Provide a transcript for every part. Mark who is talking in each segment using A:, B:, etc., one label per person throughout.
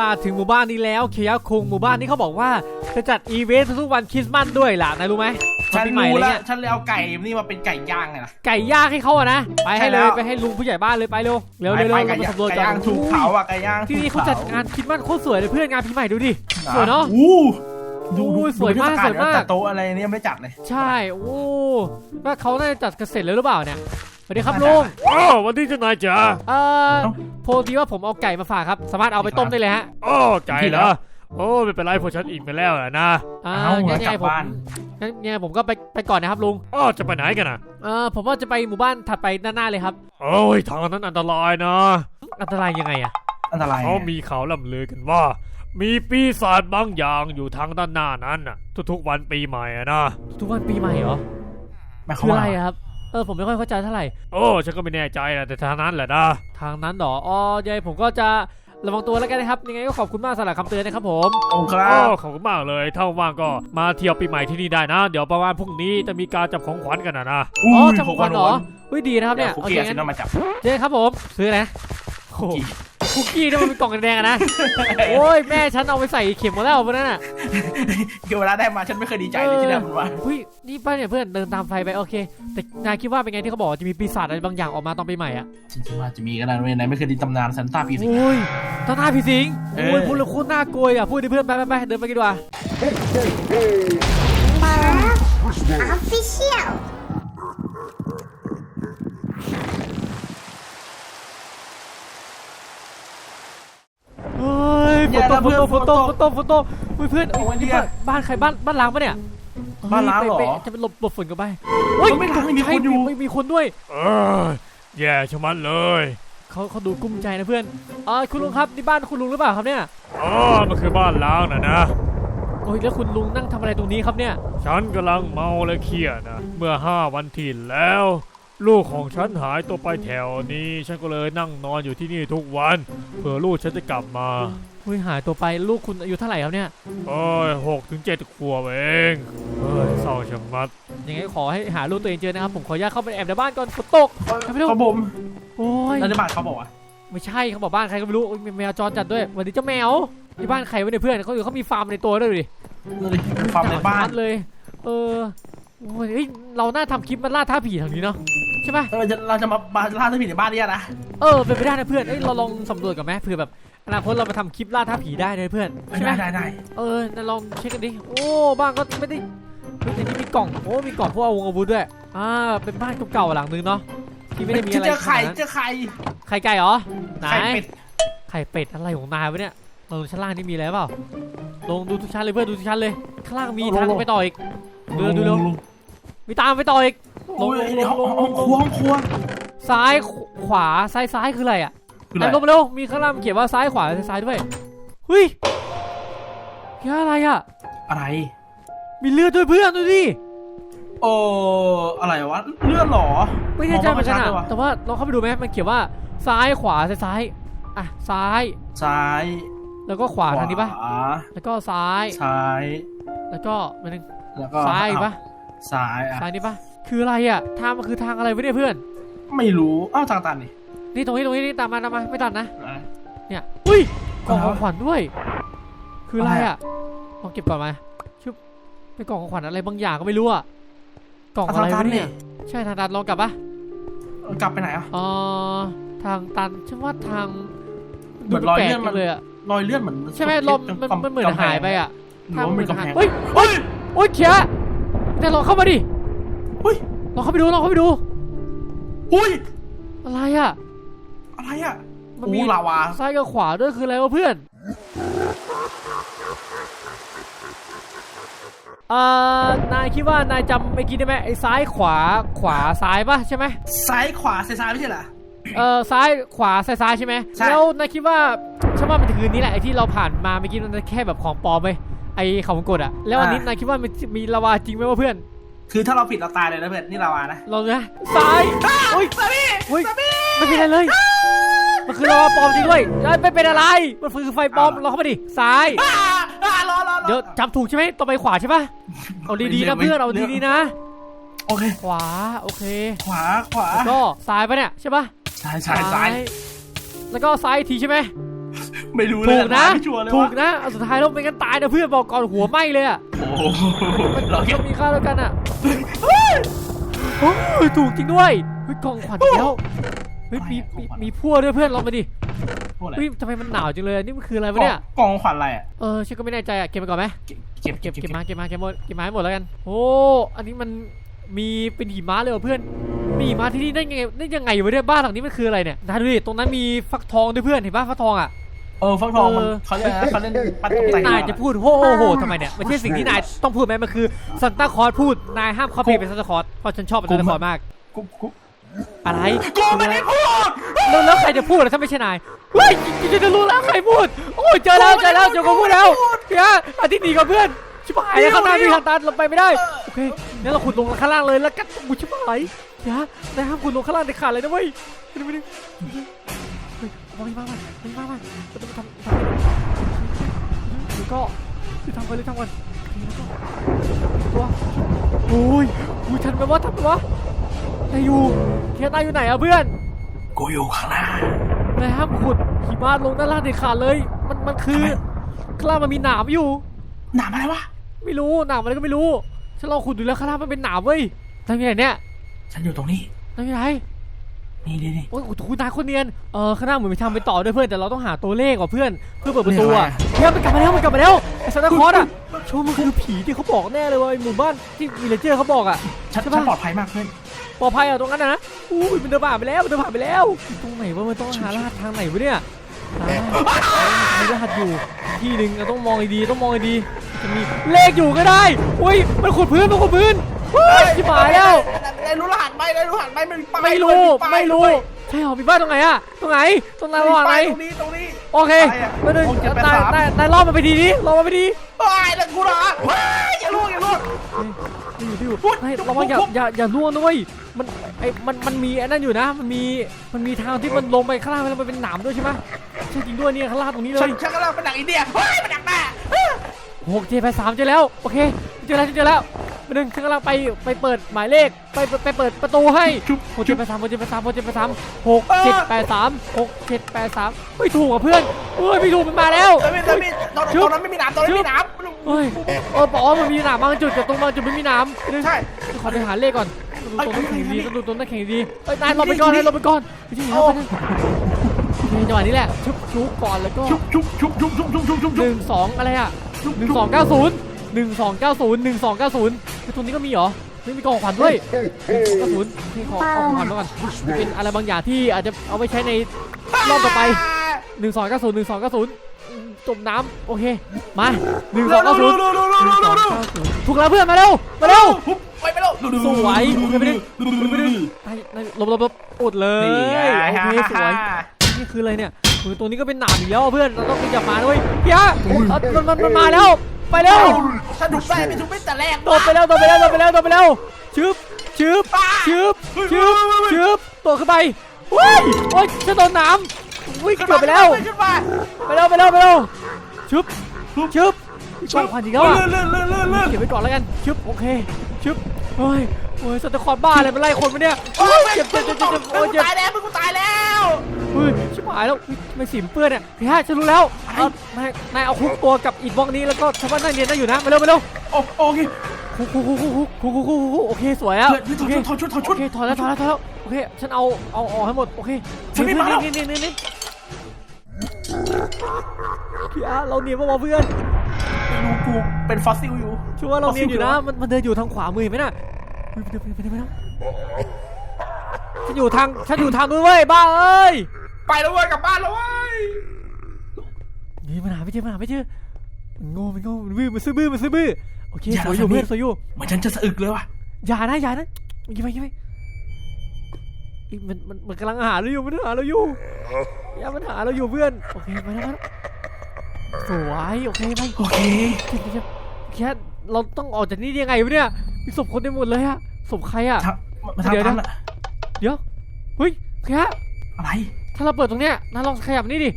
A: ล่ะถึงหมู่บ้านนี้แล้วเคียคุงหมู่บ้านนี้เขาบอกว่าจะจัดอีเวนต์ทุกๆวันคริสต์มาสด้วยล่ะนายรู้ไหม
B: ฉัน
A: ปีใหม่
B: รู้
A: อะไร
B: แล้ว
A: เงี้ย
B: ฉันเลยเอาไก่นี่มาเป็นไก่ย่างไงล่ะ
A: ไก่ย่างให้เขาอะนะไปให้
B: ใช่
A: เล
B: แล้
A: ยวไปให้ลุงผู้ใหญ่บ้านเลยไปเร็วเร็วเร็ว
B: ไป
A: เร็ว
B: ไก่
A: เราไป
B: ย่าง
A: สำรวจ
B: ไก่
A: กัน
B: ย่างถูกเผาอะไก่ย่าง
A: ที่นี่เขาจัดงานคริสต์มาสโคตรสวยเลยเพื่อนงานปีใหม่ดูดิ
B: ถูก
A: สวยเนอะ
B: อู้ดูดู
A: โอ้ยสวยมาก
B: ดูเทศ
A: สวยมาก
B: จัดโต๊ะอะไรเนี่ยยังไม่ได้จัดเลย
A: ใช่ โอ้ว่าเขาน่าจะจัดกันเสร็จแล้วหรือเปล่าเนี่ย สวัสดีครับ
B: น่าจะ
A: ลุง
C: อ๋อวันที่เจะนายจ๋า
A: เอ่อโพดีว่าผมเอาไก่มาฝากครับ สามารถเอาไปต้มได้เลยฮะ
C: อ๋อไก่เหรอโอ้ไม่เป็นไรพวกฉันอิ่มไปแล้วนะ
A: อ่า
B: เอา
A: งั้
B: งั้
A: น
B: น
A: ยัง
B: กลั
A: ไง
B: บ
A: ผม
B: บ้าน
A: งั้นยังไงผมก็ไปไปก่อนนะครับลุง
C: อ๋อจะไปไหนกันนะ
A: เอ่อผมว่าจะไปหมู่บ้านถัดไปด้านหน้าเลยครับ
C: โอ้ยทางนั้นอันตรายนะ
A: อันตรายยังไงอะ
B: อันตราย
C: เขามีข่าวล่ำลือกันว่า มีปีศาจบางอย่างอยู่ทางด้านหน้านั้นน่ะ ทุกๆวันปีใหม่อะนะ
A: ทุกวันปีใหม่เหรอ
B: หมายความ
A: คือ
B: ว่า
A: อะไรอะครับ เออผมไม่ค่อยเข้าใจเท่าไหร่
C: โอ้ฉันก็ไม่แน่ใจนะแต่ทางนั้นแหละนะ
A: ทางนั้นเหรออ๋อยังไงผมก็จะระวังตัวแล้วกันนะครับยังไงก็ขอบคุณมากสำหรับคำเตือนนะครับผม
B: โอ้ครั
C: โอ้
B: บ
C: ขอบคุณมากเลยถ้าว่างก็มาเที่ยวปีใหม่ที่นี่ได้นะ เดี๋ยวประมาณพรุ่งนี้จะมีการจับของขวัญกันนะนะ
A: อ๋อจังหวัดเหรออุ้ยดีนะครับ
B: เนี่
A: เนี่ยย
B: คุก
A: โอ
B: กี้
A: เค
B: อาซิ
A: งั้น
B: โนมาจับ
A: เจ๊ครับผมซื้ออะไรนะโอ้โห
B: คุกกี้
A: คุกกี้นี่มันเป็นกล่องแดงๆอะนะ โอ้ยแม่ฉันเอาไปใส่เข็มหมดแล้ววันนั้นอะ
B: คือเวลาได้มาฉันไม่เคยดีใจเลยที่ได้มันมา
A: เฮ้ยนี่ป้าเนี่ยเพื่อนเดินตามไฟไปโอเค แต่นายคิดว่าเป็นไงที่เขาบอกว่าจะมีปีศาจอะไรบางอย่างออกมาตอนปีใหม่อะ
B: ฉันคิดว่าจะมีก็ได้เว้ยไหนไม่เคยไดีตำนานซันต้าปีสิง
A: โอ้ยต้นหน้าผีสิง
B: เออ
A: โอ้ยพูดแล้วโคตรน่ากลัวอะพูดดิเพื่อนไปไปไปเดินไปกันดีกว่า
D: Official.
A: ยฝนตกฝนตกฝนตกฝนตกฝนตกเฮ้ยเพื่อน
B: โอ้ย
A: นี่
B: เนี่ย
A: บ้านบ้านใครบ้านบ้านล้างปะเนี่ย
B: บ้านล้างเหรอ
A: เฮ้ยไปไปจะไปหลบหลบฝนกันไปเฮ้ย
B: เฮ้ยไม่ล้างไม่มีคนอยู่
A: ไม่มีคนด้วย
C: เออแย่ชะมัดเลย
A: เขาเขาดูกุ้มใจนะเพื่อนเออคุณลุงครับนี่บ้านคุณลุงหรือเปล่าครับเนี่ย
C: อ๋อมันคือบ้านล้างนะนะ
A: โอ้ยแล้วคุณลุงนั่งทำอะไรตรงนี้ครับเนี่ย
C: ฉันกำลังเมาและเครียดนะเมื่อห้าวันที่แล้ว ลูกของฉันหายตัวไปแถวนี้ ฉันก็เลยนั่งนอนอยู่ที่นี่ทุกวันเผื่อลูกฉันจะกลับมา
A: เฮ้ยหายตัวไปลูกคุณอายุเท่าไหร่ครับเนี่ย
C: โอ้ยหกถึงเจ็ดขวบเองเฮ้ยเศร้าชะมัด
A: ยังไงก็ขอให้หาลูกตัวเองเจอนะครับผมขออนุญาตเข้าไปแอบในบ้านก่อนฝนตกไม่รู้
B: เขาผม
A: โอ้ย
B: แล้วในบ้านเขาบอกว่า
A: ไม่ใช่เขาบอกบ้านใครก็ไม่รู้โอ้ยมีแมวจรจัดด้วยวันนี้เจ้าแมวที่บ้านใครวะเนี่ยเพื่อนเขาอยู่เขามีฟาร์มในตัวด้วยดูดิ
B: ฟาร์มในบ้าน
A: ชัดเลย เออโอ้ยเฮ้ยเราน่าทำคลิปมันล่าท้าผีทางนี้เนาะใช่ปะ
B: เออจะเราจะมาบาล่าท้าผีในบ้านเนี่ยนะ
A: เออเป็นไปได้นะเพื่อนเอ้ยเราลองสำรวจกันไหมเผื่อแบบ อนาคตเรามาทำคลิปล่าท้าผีได้เลยเพื่อนใช่ไหม
B: ได้ได้ได้
A: เออนั่นลองเช็คกันดิโอ้บ้านก็ไม่ได้เฮ้ยแต่นี่มีกล่องโอ้มีกล่องพวกอาวุธอาวุธด้วยอ่าเป็นบ้านเก่าๆหลังนึงเนาะที่ไม่ได้มีอะไร
B: เจอไข่
A: ขนาดนั้น
B: เจอไข่
A: ไข่ไก่เหรอไหน
B: ไข่เป็ด
A: ไข่เป็ดอะไรของนายวะเนี่ยลงชั้นล่างนี่มีอะไรเปล่า ลงดูทุกชั้นเลยเพื่อนดูทุกชั้นเลย ข้างล่างมีทางไปต่ออีก ดูดูดูมีตามไปต่ออีกล
B: ล
A: ง
B: ง
A: ล
B: ล
A: ง
B: ง
A: ล
B: ล
A: ง
B: ง
A: ล
B: ห้
A: ง
B: องครัวห้องครัว
A: ซ้ายขวาซ้ายซ้ายคืออะไรอะ
B: คือ
A: ไหน
B: อะไร
A: ลงมาเร็วมีข้างล่างเขียนว่าซ้ายขวาซ้ายด้วยเฮ้ยแค่อะไรอะ
B: อะไร
A: มีเลือดด้วยเพื่อนดูดิ
B: โอ้อะไรวะ เลือดหรอ
A: ไม่แน่ใจเหมือนกัน
B: มง
A: อะ
B: ไชัดลยวะ
A: แต่ว่าลองเข้าไปดูไหมมันเขียนว่าซ้ายขวาซ้ายซ้ายอะซ้าย
B: ซ้าย
A: แล้วก็ขวาทางนี้ปะ
B: ขวา
A: แล้วก็ซ้าย
B: ซ้าย
A: แล้วก็มันนึง
B: แล้วก็
A: ซ้ายอีกปะ
B: ซ้ายอะ
A: ซ้ายนี่ปะคืออะไรอะทางมันคือทางอะไรวะเนี่ยเพื่อน
B: ไม่รู้อ้าวทางตันนี่
A: นี่ตรงนี้ตรงนี้นี่ตามมาตามมาไม่ตัดนะ
B: อะ
A: เนี่ย อุ้ยกล่อง
B: อะไร
A: ข
B: วะ
A: องขวัญด้วย คืออะไร
B: อะไร
A: อะ
B: อะ
A: ลองเก็บก่อนมาชุบเป็นกล่องของขวัญอะไรบางอย่างก็ไม่รู้อะกล่อง
B: อะ
A: อะไร
B: ทางตั
A: วะ
B: น
A: เนี่
B: นี่
A: ย ใช่ทางตันลองกลับปะ
B: กลับไปไหนอะ
A: เออทางตันฉันว่าทาง
B: เหมือนรอย
A: แปล
B: เลื่
A: ก
B: อน
A: ๆ
B: มัน
A: เลยอะ
B: รอยเลื่อนเหมือน
A: ใช่ไหมลมมันมันมันเหมือนหายไปอะ
B: หรือว่ามันเป็นกำแพง
A: เฮ้ยเฮ้ยโอ้ยเขียแต่ลองเข้ามาดิ
B: เฮ้ย
A: ลองเข้าไปดูลองเข้าไปดู
B: อุ้ย
A: อะไรอะ
B: อะไรอะ
A: มันมี
B: โอ้ลาวา
A: ซ้ายกับขวาด้วยคืออะไรวะเพื่อนเอ่อนายคิดว่านายจำเมื่อกี้ได้ไหมไอ้ซ้ายขวาขวาซ้ายปะใช่ไหม
B: ซ้ายขวาซ้ายซ้ายไม่ใช่เหรอ
A: เออซ้ายขวาซ้ายซ้ายใช่ไหม
B: ใช่
A: แล้วนายคิดว่าฉันว่ามันคือนี้แหละไอ้ที่เราผ่านมาเมื่อกี้มันแค่แบบของปลอมไปไอ้เขาวงกดอะแล้วอันนี้นายคิดว่ามันมีลาวาจริงไหมวะเพื่อน
B: คือถ้าเราผิดเราตายเลยนะเพื่อนนี่ลาวานะ
A: ลองดูนะซ้าย โอ้ย
B: สามี
A: เฮ้ยไม่เป็นไรเลย มันคือลาวาปลอมจริงด้วยเอ้ยไม่เป็นอะไร มันคือไฟปลอมเราเข้ามาดิ ซ้าย
B: อ่าอ่ารอรอรอ
A: เดี๋ยวจำถูกใช่ไหมต่อไปขวาใช่ปะเอาดีๆนะเพื่อนเอาดีๆนะ
B: โอเค
A: ขวา โอเค
B: ขวา ขวา
A: แล้วก็ซ้ายปะเนี่ยใช่ปะ
B: ซ้ายซ้ายซ้าย
A: แล้วก็ซ้ายอีกทีใช่ไหม
B: ไม่รู้เลย
A: ถูกนะ
B: ไม่ชัวร์เลย
A: ถู
B: วะ
A: กนะเอาสุดท้ายแล้วเป็นกันตายนะเพื่อนบอกก่อนหัวไหม้เลยอะ
B: โอ้โหเราแค่
A: ต้องมีค่าแล้วกันอะโอ้ยถูกจริงด้วยเฮ้ยกองขวัญอีกแล้ว เฮ้ยมีมีมีพั่วด้วยเพื่อนลองมาดิ
B: พวกอะไร
A: เฮ้ยทำไมมันหนาวจังเลยอะนี่มันคืออะไรวะเนี่ย
B: กองขวัญอะไรอะ
A: เออฉันก็ไม่แน่ใจอะเก็บไปก่อนไหม
B: เก็บ
A: เก็
B: เก็
A: บบเก็บมาเก็บมาเก็บหมดเก็บมาให้หมดแล้วกันโอ้อันนี้มันมีเป็นหิมะเลยว่ะเพื่อนมีหิมะที่นี่ได้ยังไงได้ยังไงวะเนี่ยบ้านหลังนี้มันคืออะไรเนี่ยนะดูดิตรงนั้นมีฟักทองด้วยเพื่อนเห็นป่ะฟักทองอะ
B: เออฟักทองมัน
A: เออ
B: เขาเรียกอะไรนะเขาเล่นปัดตกแต่ง
A: นายจะพูดโหโหโหทำไมเนี่ยไม่ใช่สิ่งที่นายต้องพูดไหมมันคือซันต้าคลอสพูดนายห้ามคอสเพลย์เป็นซันต้าคลอสเพราะฉันชอบซันต้าคลอสมาก
B: กุ๊บกุ๊บ
A: อะไร
B: กูไม่ได้พูด
A: แล้วแล้วใครจะพูดล่ะถ้าไม่ใช่นายเฮ้ยจะจะรู้แล้วใครพูด โอ้ยเจอแล้วเจอแล้วเจอคนพูดแล้วเพี่ยอาทิตย์หนีกับเพื่อนชิบหายแล้วข้างหน้ามีทางตันลงไปไม่ได้โอเคงั้นเราขุดลงข้างล่างเลยแล้วกันกูชิบหายเดี๋ยวนายห้ามขุดลงข้างล่างเด็ดขาดเลยนะเว้ยไปดูไปดูเฮ้ยมาไม่มามาไม่มามาเราต้องทำทำแล้วก็ทำไปเลยทำกันตัวโอ้ยอุ้ยทันไหมวะทันไหมวะ นายอยู่เคียร์นายอยู่ไหนอะเพื่อน
B: กูอยู่ข้างหน้านา
A: ยห้ามขุดหิมะลงด้านล่างเด็ดขาดเลย มันมันคือข้างล่างมันมีหนามอยู่
B: หนามอะไรวะ
A: ไม่รู้หนามอะไรก็ไม่รู้ ฉันลองขุดดูแล้วข้างล่างมันเป็นหนามเว้ยทำยังไงเนี่ย
B: ฉันอยู่ตรงนี้
A: ทำยังไง
B: นี่นี่นี่
A: โอ้ยคุณนายคนเนียน เออข้างหน้าเหมือนมีทางไปต่อด้วยเพื่อน แต่เราต้องหาตัวเลขว่ะเพื่อน เพื่อเปิดประตูอะ
B: เลขอะไรอะ
A: เฮ้ยมันกลับมาแล้วมันกลับมาแล้วไอ้ซานตาคลอสอะโชว์มันคือผีที่เขาบอกแน่เลยว่าไอ้หมู่บ้านที่มีเลเจอร์เขาบอกอะ
B: ฉัน
A: ใช่
B: ฉั
A: ปะ
B: นปลอดภัยมากเพื่อน
A: ปลอดภัยอะตรงนั้นนะอุ้ยมันเดินผ่านไปแล้วมันเดินผ่านไปแล้วตรงไหนวะมันต้องหารหัสทางไหนวะเนี่ยอ่ามีรหัสอยู่ที่หนึ่งเราต้องมองให้ดีต้องมองให้ดีจะมีเลขอยู่ก็ได้อุ้ยมันขุดพื้นมันขุดพื้นเฮ้ยชิบหายแล้ว
B: ไอ้รู้รหัสไหมไอ้รู้รหัสไหมมันมีป้าย
A: ไม่รู้
B: ด้วยป้าย
A: ไม่รู้
B: ด้วย
A: ใช่เหรอมีบ้านตรงไหนอะตรงไหนตรงไหน
B: มี
A: ระหว่างไหน
B: ป้ายตรงนี้ตรงนี้
A: โอเค
B: ไปอะ
A: ไปเลย
B: หกเจ็ดแปด
A: นาย
B: สาม
A: นายนายล่อมันไปดีดิล่อมันไปดี
B: ไอ้ยแล้วกูเหรอว้ายอย่าล่วงอย่าล่วง
A: นี่อยู่ที่อยู่
B: พูด
A: นาย
B: จุ๊บ
A: ระวังอย่า
B: จุ๊บ
A: อย่าอย่าล่วงนะเว้ยมันไอ้มันมันมีไอ้นั่นอยู่นะ มันมีมันมีทางที่มันลงไปข้างล่างแล้วมันเป็นหนามด้วยใช่ไหมใช่จริงด้วยเนี่ยข้างล่างตรงนี้เล
B: ฉัน
A: ย
B: ฉันกำลังเป็นหนังอินเดียว้ายเป็นหนังแม่
A: หกเจ็ดแปดสามเจอแล้วโอเคเจอแล้วเจอแล้วมา หนึ่งกำลังไปไปเปิดหมายเลขไปไปเปิดประตูให้
B: โห
A: เจ็ดแปดสามโหเจ็ดแปดสามโหเจ็ดแปดสามหกเจ็ดแปดสามหกเจ็ดแปดสามไม่ถูกอะเพื่อนเอ้ยไม่ถูกมันมาแล้ว
B: ตอน
A: นั้น
B: ตอนนั้นไม่มีน้ำตอนนั้นไม่มีน้ำ
A: เฮ้ยเออปอมันมีน้ำบางจุดแต่ตรงบางจุดไม่มีน้ำ
B: ใช่
A: ขอไปหาเลขก่อนดูตรงนั้นแข่งดีดูตรงนั้นแข่งดีเอ้ยนายรงไปก่อนนายรงไปก่อนไม่ใช่เล้วจังหวะนี้แหละชุบชุบก่อนแล้วก็
B: ชุบชุบชุบชุบชุบชุบชุบ
A: หนึ่งสองอะไรอะหนึ่งสองเก้าศูนย์ หนึ่งสองเก้าศูนย์หนึ่งสองเก้าศูนย์ตรงนี้ก็มีเหรอไม่มีกล่องขวัญด้วยกระสุนนี่ขอเอาของขวัญมาก่อนเป็นอะไรบางอย่างที่อาจจะเอาไปใช้ในรอบต่อไปหนึ่งสองเก้าศูนย์หนึ่งสองเก้าศูนย์จมน้ำโอเคมาหนึ่งสองเก้าศูนย์ถูกแล้วเพื่อนมาเร็วมาเร็ว
B: ไปไปแล้ว
A: สวยโอเคไปดิไปดิไปไปหลบหลบหลบอดเลย
B: นี่ไง
A: โอเคสวยนี่คืออะไรเนี่ยคือตัวนี้ก็เป็นหนามอีกแล้วอะเพื่อนเราต้องขยับมาด้วยพี่ฮะเอ้ามันมันมันมาแล้ว ไปเร็ว
B: ถ้าถูกได้ไปถูกไม่แต่แรก
A: โดดไปแล้วโดดไปแล้วโดดไปแล้วโดดไปแล้วชึบชึบชึบชึบชึบโดดขึ้นไปเฮ้ยโอ๊ยฉันโดนหนามวิ่งเกือบไปแล้ว
B: ขึ้นมา
A: ไปเร็วไปเร็วไปเร็วชึบชึบกองพันอีกแล้วอะ
B: เลื่อนเลื่อนเลื่อนเลื่อน
A: เก็บไว้ก่อนแล้วกันชึบโอเคชึบเฮ้ย โอ้ยสัตว์คอนบ้าอะไรมาไล่คนมาเนี่ย
B: โอ้ย
A: เจ็บเจ็บเจ็บเจ็บโอ้ยเจ็บ
B: ตายแล้วมึงกูตายแล้ว
A: เฮ้ยชิบหายแล้วทำไมสีเปื้อนเนี่ยพี่ฮะฉันรู้แล้วเอานายนายเอาคุกตัวกับอีกบล็อกนี้แล้วก็ชาวบ้านนั่งเรียนได้อยู่นะไปเร็วไปเร็ว
B: โอ้โอเค
A: คุกคุกคุกคุกคุกคุกคุกโอเคสวยแล้ว
B: ถอ
A: ด
B: ถอดชุดถอดชุด
A: โอเคถอดแล้วถอดแล้วถอดแล้วโอเคฉันเอาเอาออกให้หมดโอเค
B: ฉันไม่มาแล้ว
A: นี่นี่นี่นี่พี่อาเราเนียนมาเพื่อน
B: ดูกูเป็นฟอสซิลอยู่
A: ช่วยว่าเราเนียนอยู่นะมันมันเดินอยู่ทางขวามือไหมน่ะ ไปเดินไปเดินไปเดินไปเดินฉันอยู่ทางฉันอยู่ทางนู้นเว้ยบ้าเอ้ย
B: ไปแล้วเว้ยกลับบ้านแล้วเว้ย
A: นี่มันหาไม่เจอมันหาไม่เจอมันโง่มันโง่มันบื้อมันซื้อบื้อมันซื้อบื้อโอเคสวยอยู่เพื่อนสวยอยู่
B: เหมือนฉันจะสะอึกเลยว่ะ
A: อย่านะอย่านะยิงไปยิงไปอีมันมันมันกำลังหาเราอยู่มันหาเราอยู่อย่ามันหาเราอยู่เพื่อนโอเคไปแล้วไปแล้วสวยโอเคไป
B: โอเค
A: เจ็บเจ็บแค่เราต้องออกจากนี่ได้ยังไงวะเนี่ยมีศพคนเต็มหมดเลยอะ ศพใครอะ
B: ทำมาทำ
A: เดี๋ยวนะ
B: ทำละ
A: เดี๋ยวเฮ้ยแค่
B: อะไร
A: ถ้าเราเปิดตรงเนี้ยนายลองขยับนี่ดิ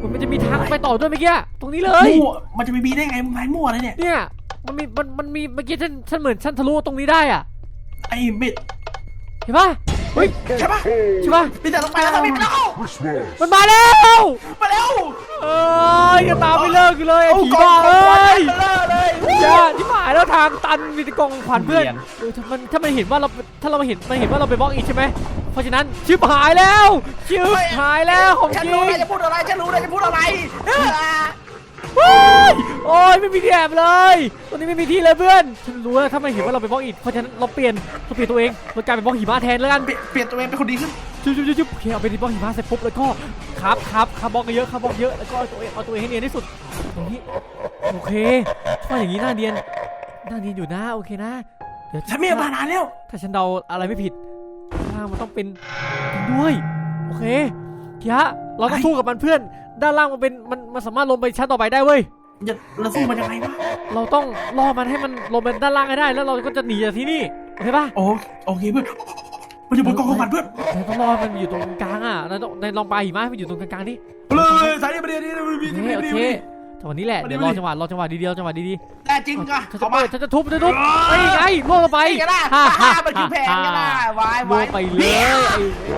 A: มันมันจะมีทางไปต่อด้วยเมื่อกี้ตรงนี้เลย
B: มั่วมันจะมีบีได้ไงมึงไงมั่วเลยเนี่ย
A: เนี่ย มันมีมันมันมีเมื่อกี้ฉันฉันเหมือนฉันทะลุตรงนี้ได้อะ
B: ไอ้เม็ด
A: เห็นปะ เฮ้ย
B: ใช่ปะ
A: ใช่ปะ
B: มีแต่ลงไปแล้วต้องมีไปแล้ว
A: มันมาแล้ว
B: มาแล้ว
A: เอ้ยอย่าตามไปเลิกเลยไอ้
B: โอ้
A: ผี
B: กอง
A: บ้า
B: ของขวั
A: เอ้
B: ญ
A: ย
B: เบลอเลย
A: อย่าที่หายแล้วทางตันมีแต่กล่องของขวัญเพื่อน
B: เรียน
A: เออถ้ามันถ้ามันเห็นว่าเราถ้าเราเห็นมันเห็นว่าเราไปบล็อกอีกใช่ไหมเพราะฉะนั้นชิบหายแล้วชิบหายแล้วของ
B: ฉัน
A: จริ
B: รู้
A: ง
B: นายจะพูดอะไรฉันรู้นายจะพูดอะไรเออ
A: เฮ้ย โอ้ยไม่มีที่แอบเลยตรงนี้ไม่มีที่เลยเพื่อนฉันรู้แล้วถ้ามันเห็นว่าเราไปบล็อกอีกเพราะฉะนั้นเราเปลี่ยนเราเปลี่ยนตัวเองเรากลายเป็นบล็อกหิมะแทนแล้วกัน
B: เปลี่ยนเปลี่ยนตัวเองเป็นคนดีขึ้น
A: จุ๊บจุ๊บจุ๊บจุ๊บโอเคเอาไปที่บล็อกหิมะเสร็จปุ๊บแล้วก็ครับครับครับบล็อกเยอะครับบล็อกเยอะแล้วก็เอาตัวเองเอาตัวเองให้เนียนที่สุดตรงนี้โอเคช่วยอย่างนี้หน้าเนียนหน้าเนียนอยู่นะโอเคนะเดี๋ยว
B: ฉันมีมานานแล้ว
A: ถ้าฉันเดาอะไรไม่ผิดข้างล่างมันต้องเป็นด้วยโอเคเคียะ เราต้องสู้กับมันเพื่อน ด้านล่างมันเป็นมันมันสามารถลงไปชั้นต่อไปได้เว้ย
B: อย่าเราสู้มันยังไงวะ
A: เราต้องล่อมันให้มันลงไปด้านล่างให้ได้ แล้วเราก็จะหนีจากที่นี่โอเคปะ
B: โอโอเคเพื่อนมันอยู่บนกองของขวัญเพื่อน
A: เราต้องล่อให้มันอยู่ตรงกลางอะเราต้องในลองปลาหิมะให้มันอยู่ตรงกลางๆดิ
B: เลยสายนี้ประเดี๋ยวนี้
A: โอเคโอเค จังหวะนี้แหละ เดี๋ยวรอจังหวะรอจังหวะดีเดียวจังหวะดี
B: แต่จริง
A: ๆ
B: อะ
A: ฉันจะ
B: เอามา
A: เปิดฉันจะทุบฉันจะทุบไอ้ยไงล่วงลงไป
B: นี่กันนะ
A: ฮ่าฮ่า
B: มันคือแผนกันนะวายวา
A: ล่วยงไปเลยไอ้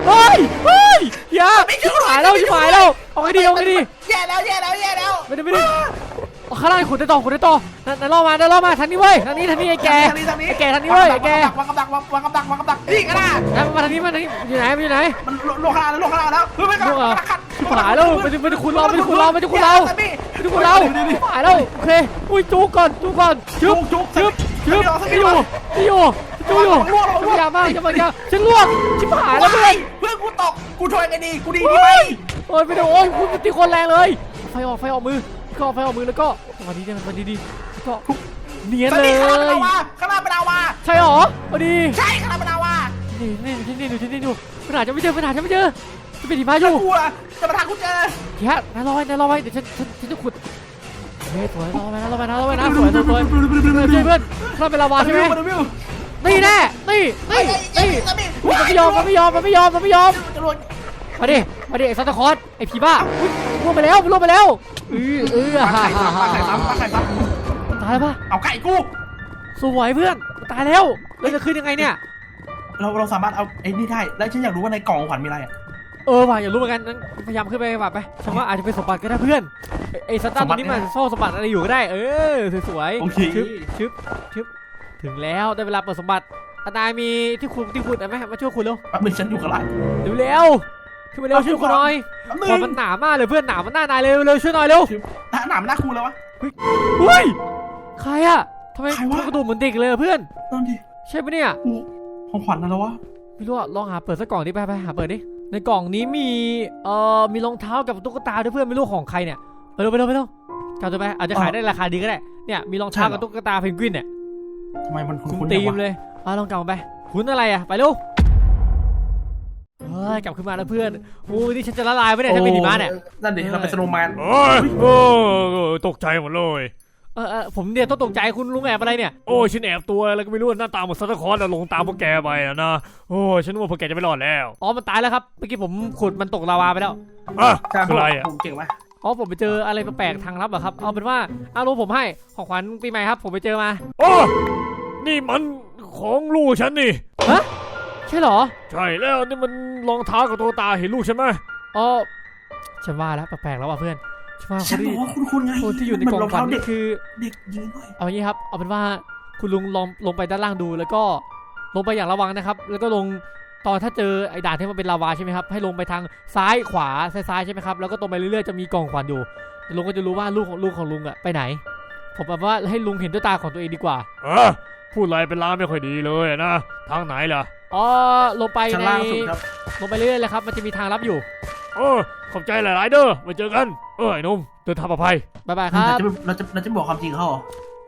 A: เฮ้ยเฮ้ยอย่าชิบหายแล้วชิบหายแล้วเอาไงดีเอาไงดี
B: แย่แล้วแย่แล้วแย่แล้ว
A: ไม่ได้ไม่ได้ เอาข้างล่างขุดได้ต่อขุดได้ต่อนั่นนั่นล่อมานั่นล่อมาทางนี้เว้ยทางนี้ทางนี้ไอ้แก
B: ทางนี้ทางนี้
A: ไอ้แกทางนี้เว้ยไอ้แก
B: วางกับดักวางกับดักวางกับดักนี่กันนะ
A: นั่นมาทางนี้มาทางนี้อยู่ไหนอยู่ไหน
B: มันลงขนาดแล้วลงขนาดแล้วเฮ้ยไม่ก
A: ลูกเหรอ
B: ขัด
A: ชิบหายแล้วไม่ได้ไม่ได้คุณเราไม่ได้คุณเราไม่ได้คุณเราไม่ได้คุณเราชิบหายแล้วโอเคอุ้ยจูก่อนจูก่อนชึ
B: จุ
A: บ
B: กจุก
A: ชึบชึบที่อยู่ที่อยู่จูอยู่อย่ามากอย่ามากอย่าฉันล่วงชิบหายแล้วเพื่อน
B: เพื่อนกูตกกูช่วยไงดีกูดีดีไหม
A: โอ้ยไม่ได้โอ้ยคุณตีคนแรงเลยไฟออกไฟออกมือ ก็ไฟออกมือแล้วก็สวัสดีจังสวัสดีดีแล้วก็เนียน
B: ส
A: เล
B: วัส
A: ย
B: ดีข้างหน้าเป็นลาวาข้างหน้าเป็นลาวา
A: ใช่หรอสวัสดี
B: ใช่ข้างหน้าเป็นลาวา
A: นี่นี่นี่นี่ดูที่นี่ดูปัญหาจะไม่เจอปัญหาจะไม่เจอจะเป็นหิมะอยู่
B: กูอะจะมาทางกูเจอ
A: แค่นายรอไว้นายรอไว้เดี๋ยวฉันฉันฉันจะขุดเฮ้ยสวยรอไว้นะรอไว้นะรอไว้นะสวยสวยสวยเพื่อนเพื่อนเราเป็นลาวาใช่ไหม
B: มาดูวิว
A: นี่แน่นี่นี่นี่มันไม่ยอมมันไม่ยอมมันไม่ยอมมันไม่ยอม
B: จะรวย
A: มาดิมาดิไอ้ซันตาคลอสไอ้ผีบ้าอุ๊ย ล่วงไปแล้วล่วงไปแล้วเออเออ
B: ปลา
A: ฮ่า
B: ไข่
A: ฮ่า
B: ซ้ำปลา
A: ฮ่า
B: ไข่ซ้ำปลาไข่ซ้
A: ตายแล้วปะำ
B: เอาไก่กู
A: สวยเพื่อนตายแล้วเราจะขึ้นยังไงเนี่ย
B: เราเราสามารถเอาไอ้นี่ได้แล้วฉันอยากรู้ว่าในกล่องของขวัญมีอะไรอะ
A: เออว่ะอย่ารู้เหมือนกันนั้นพยายามขึ้นไปว่ะไปฉันว่าอาจจะเป็นสมบัติก็ได้เพื่อนไอ้ไอ้ซันต้า
B: สม
A: ต
B: บั
A: ร
B: ติ
A: งนี้มันซ่อนสมบัติอะไรอยู่ก็ได้ เออสวยๆ
B: โอเค
A: ชึบชึบชึบถึงแล้วได้เวลาเปิดสมบัติอานายมีที่ขุดที่ขุดไหมมาช่วยขุดเร็ว
B: แป๊บนึงฉันอยู่กับหลาน
A: เร็วเร็ว ขึ้นมาเร็วช่วยขุดหน่อย
B: แป๊บนึ
A: ก่อน
B: ง
A: มันหนามากเลยเพื่อนหนามันหน้านายเร็วเร็วช่วยหน่อยเร็ว
B: หน้าหนามหน้าครูแล้ววะ
A: เฮ้ยใครอะทำไม
B: ใครวะ
A: ทำกระดูกเหมือนเด็กเลยอะเพื่อน
B: นั่นดิ
A: ใช่ปะเนี่ย
B: กูของขวัญอะไรวะ
A: ไม่รู้อะลองหาเปิดสักกล่องดิไปไปหาเปิดดิในกล่องนี้มีเอ่อมีรองเท้ากับตุ๊กตาด้วยเพื่อนไม่รู้ของใครเนี่ยไปเร็วไปเร็วไปเร็วกลับตัวไปอาจจะขายได้ราคาดีก็ได้เนี่ยมีรองเท้ากับตุ๊กตาเพนกวินเนี่ย
B: ทำไมมันคุ้
A: คุ้ม
B: นๆ
A: ตี
B: จัง
A: ม
B: วะ
A: เลยมาลองกลับมาไป คุ้นอะไรอะไปเร็ว เฮ้ยกลับขึ้นมาแล้วเพื่อนโอ้ยนี่ฉันจะละลายไปเนี่ยถ้าเป็นหิมะเนี่ย
B: นั่นดิเราเป็นสโนว์แมน
C: โอ้ยโอ้ยตกใจหมดเลย
A: เออเออผมเนี่ยต้องตกใจคุณลุงแอบอะไรเนี่ย
C: โอ้ยฉันแอบตัวอะไรก็ไม่รู้หน้าตาเหมือนซันตาคลอสอะลงตามพวกแกไปอะนะ โอ้ยฉันว่าพวกแกจะไม่รอดแล้ว
A: อ๋อ มันตายแล้วครับ เมื่อกี้ผมขุดมันตกลาวาไปแล้ว
C: อะ
B: ใช่
C: คืออะไรอะ
B: ผมเก่งไหม
A: อ๋อผมไปเจออะไรแปลกๆทางลับเหรอครับ เอาเป็นว่าเอาลุงผมให้ของขวัญปีใหม่ครับ ผมไปเจอมา
C: โอ้ นี่มันของลูกฉันนี่
A: ใช่เหรอ
C: ใช่แล้วนี่มันรองเท้ากับตัวตาเห็นลูกฉันไหม
A: อ๋อฉันว่าแล้วแปลกๆแล้วว่ะเพื่อนฉันว่าค
B: ฉัน
A: น
B: บอ
A: ที่
B: กว่าคุณคุณไง
A: คนที่อยู่ในกล่อง
B: มัรอง
A: ขวัญ
B: เท้าเด็
A: นี่
B: ก
A: คือ
B: เด็กยืนหน่อย
A: เอาอย่างนี้ครับ เอาเป็นว่าคุณลุงลองลงไปด้านล่างดูแล้วก็ลงไปอย่างระวังนะครับ แล้วก็ลงตอนถ้าเจอไอ้ด่านที่มันเป็นลาวาใช่ไหมครับ ให้ลงไปทางซ้ายขวาซ้ายซ้ายใช่ไหมครับ แล้วก็ตรงไปเรื่อยๆจะมีกล่องขวัญอยู่ลุงก็จะรู้ว่าลูกของลูกของลุงอะไปไหน ผมแบบว่าให้ลุงเห็นด้วยตาของตัวเองดีกว่า
C: เออพูดอะไรเป็นล้าไม่ค่อยดีเลยอะนะ ทางไหนล่ะ
A: อ๋อลงไป
B: ชั้น
A: ใน
B: ล่างสุดครับ
A: ลงไปเรื่อยๆเลยครับ มันจะมีทางลับอยู่
C: เออขอบใจหลาย ๆ เด้อไว้เจอกัน เออไอ้หนุ่มเดินทางปลอดภัย
A: บ๊ายบายครับ
B: เราจะเราจะบอกความจริงเขาเหรอ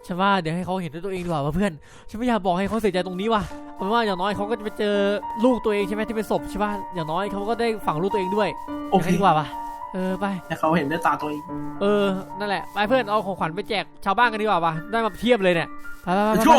A: ฉันว่าเดี๋ยวให้เขาเห็นด้วยตัวเองดีกว่าว่าเพื่อนฉันไม่อยากบอกให้เขาเสียใจตรงนี้ว่ะเพราะว่าอย่างน้อยเขาก็จะไปเจอลูกตัวเองใช่ไหมที่เป็นศพใช่ป่ะอย่างน้อยเขาก็ได้ฝังลูกตัวเองด้วย
B: โอเค
A: ย่างนั้นดีกว่าป่ะเออไป
B: แต่เขาเห็นด้วยตาตัวเอง
A: เออ นั่นแหละ ไปเพื่อน เอาของขวัญไปแจกชาวบ้านกันดีกว่าป่ะ ได้มาเทียบเลยเนี่ย ไปไปไป
B: Let's
A: ไป
B: go